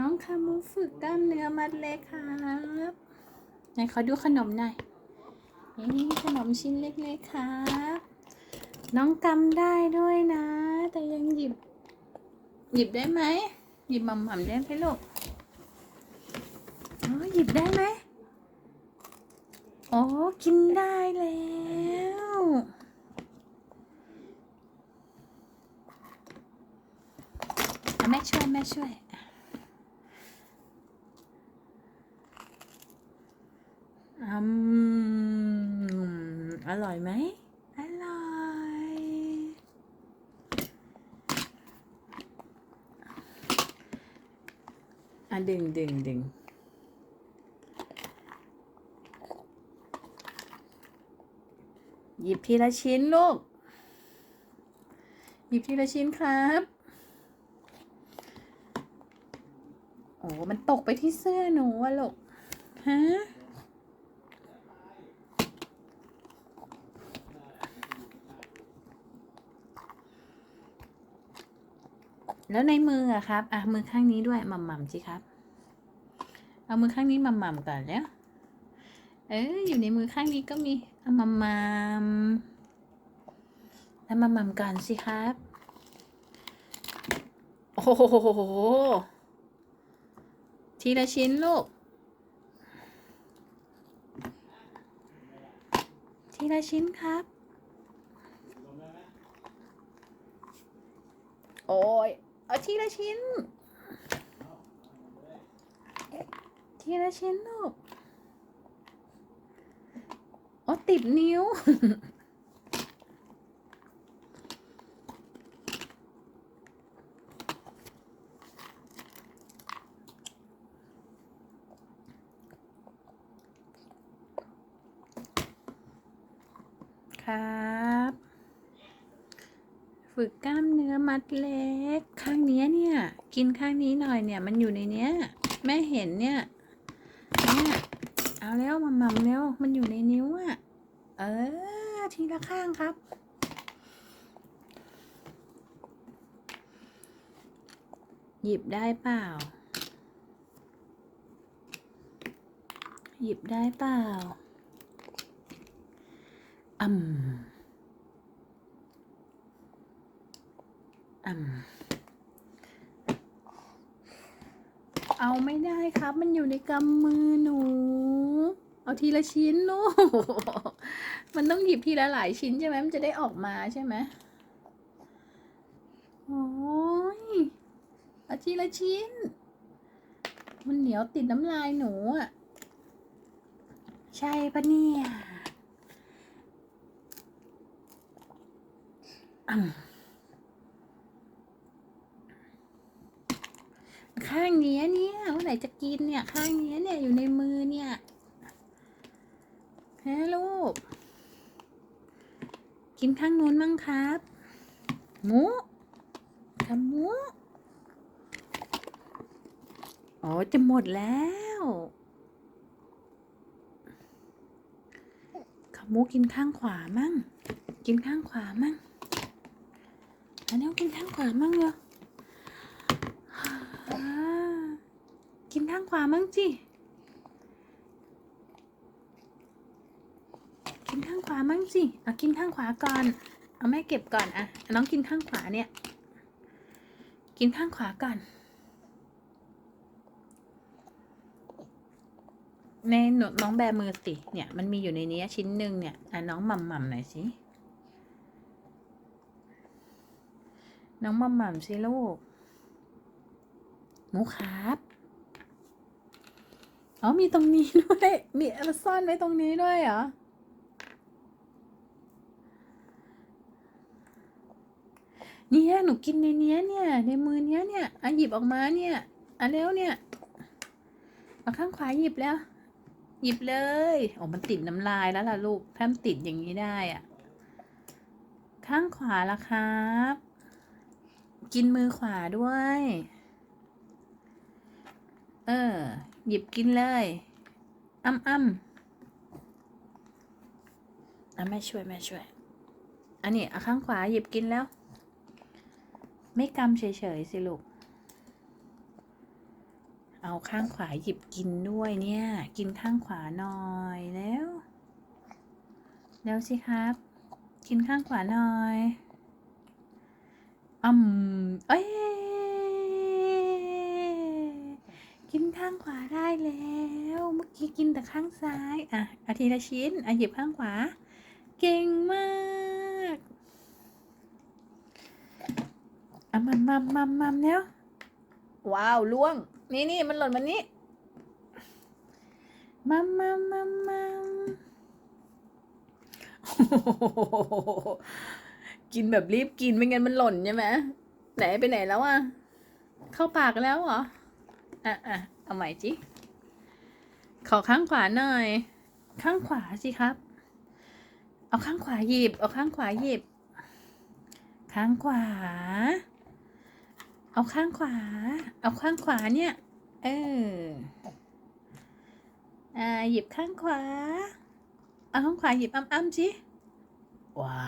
น้องคามูฝึกกล้ามเนื้อมัดเล็กครับไหนขอดูขนมหน่อยนี่ขนมชิ้นเล็กๆครับ น้องกำได้ด้วยนะ แต่ยังหยิบ หยิบได้ไหม หยิบหม่ำๆได้ไหมลูกอ๋อหยิบได้ไหมอ๋อ กินได้แล้วแม่ช่วย แม่ช่วย อืมอร่อยไหม อร่อย อะดึงดึงดึงหยิบทีละชิ้นลูก หยิบทีละชิ้นครับ โอ้ มันตกไปที่เสื้อหนูอะลูก ฮะ แล้วในมืออะครับ อะมือข้างนี้ด้วยหม่ำๆสิครับ เอามือข้างนี้หม่ำๆก่อนแล้ว เอออยู่ในมือข้างนี้ก็มีเอาหม่ำๆแล้วหม่ำๆก่อนสิครับ โอ้โหทีละชิ้นลูก ทีละชิ้นครับ โอ้ย เอาทีละชิ้น ทีละชิ้นลูกโอ้ติดนิ้ว ครับ ฝึกกล้ามเนื้อมัดเล็ก ข้างนี้เนี่ย กินข้างนี้หน่อยเนี่ย มันอยู่ในเนี้ย แม่เห็นเนี่ยเนี่ยเอาแล้วมาหม่ำแล้วมันอยู่ในนิ้วอะ่ะเออ ทีละข้างครับหยิบได้เปล่า หยิบได้เปล่าอืม อืม เอาไม่ได้ครับ มันอยู่ในกำมือหนู เอาทีละชิ้นลูกมันต้องหยิบทีละหลายชิ้นใช่ไหมมันจะได้ออกมาใช่ไหมโอ้ยเอาทีละชิ้น มันเหนียวติดน้ำลายหนูอะ ใช่ปะเนี่ยอืม ข้างเนี้ยเนี่ยเมื่อไหร่จะกินเนี่ย ข้างเนี้ยเนี่ยอยู่ในมือเนี่ยฮะลูก กินข้างนู้นมั้งครับหมูทำหมูอ๋อจะหมดแล้วขมูกินข้างขวามั่ง กินข้างขวามั่งอันนี้กินข้างขวามั่งเหรอ กินข้างขวามั่งจิกินข้างขวามั่งสิเอากินข้างขวาก่อน เอาแม่เก็บก่อนอะน้องกินข้างขวาเนี่ย กินข้างขวาก่อนในหนูน้องแบมือสิ เนี่ย มันมีอยู่ในนี้ชิ้นหนึ่งเนี่ยอะน้องหม่ำหม่ำหน่อยสิ น้องหม่ำหม่ำสิลูก มูครับอ๋อมีตรงนี้ด้วย มีอซ่อนไว้ตรงนี้ด้วยเหรอเนี่ยหนูกินในเนี้ยเนี่ย ในมือเนี้ยเนี่ยอะหยิบออกมาเนี่ยอะเร็วเนี่ยเอาข้างขวาหยิบแล้ว หยิบเลยโอ้มันติดน้ำลายแล้วล่ะลูกถ้ามติดอย่างนี้ได้อะ ข้างขวาละครับ กินมือขวาด้วย เออ หยิบกินเลย อ้ำอ้ำอะแม่ช่วยแม่ช่วย อันนี้เอาข้างขวาหยิบกินแล้ว ไม่กำเฉยๆสิลูก เอาข้างขวาหยิบกินด้วยเนี่ย กินข้างขวาหน่อยแล้ว แล้วสิครับ กินข้างขวาหน่อยอืมเอ้ยกินข้างขวา ได้แล้ว เมื่อกี้กินแต่ข้างซ้าย อะอาทีละชิ้นอะหยิบข้างขวา เก่งมากอะมัมมัมมัมมัมแล้ว ว้าวล่วง นี่นี่มันหล่นมานี้มัมมัมมัมมัมกินแบบรีบกินไม่งั้นมันหล่นใช่ไหมไหนไปไหนแล้วอะ เข้าปากแล้วเหรอ อะอะ เอาใหม่จิขอข้างขวาหน่อย ข้างขวาสิครับ เอาข้างขวาหยิบ เอาข้างขวาหยิบ ข้างขวา เอาข้างขวา เอาข้างขวาเนี่ย เออ อ่า หยิบข้างขวา เอาข้างขวาหยิบอ้ำๆสิ ว้า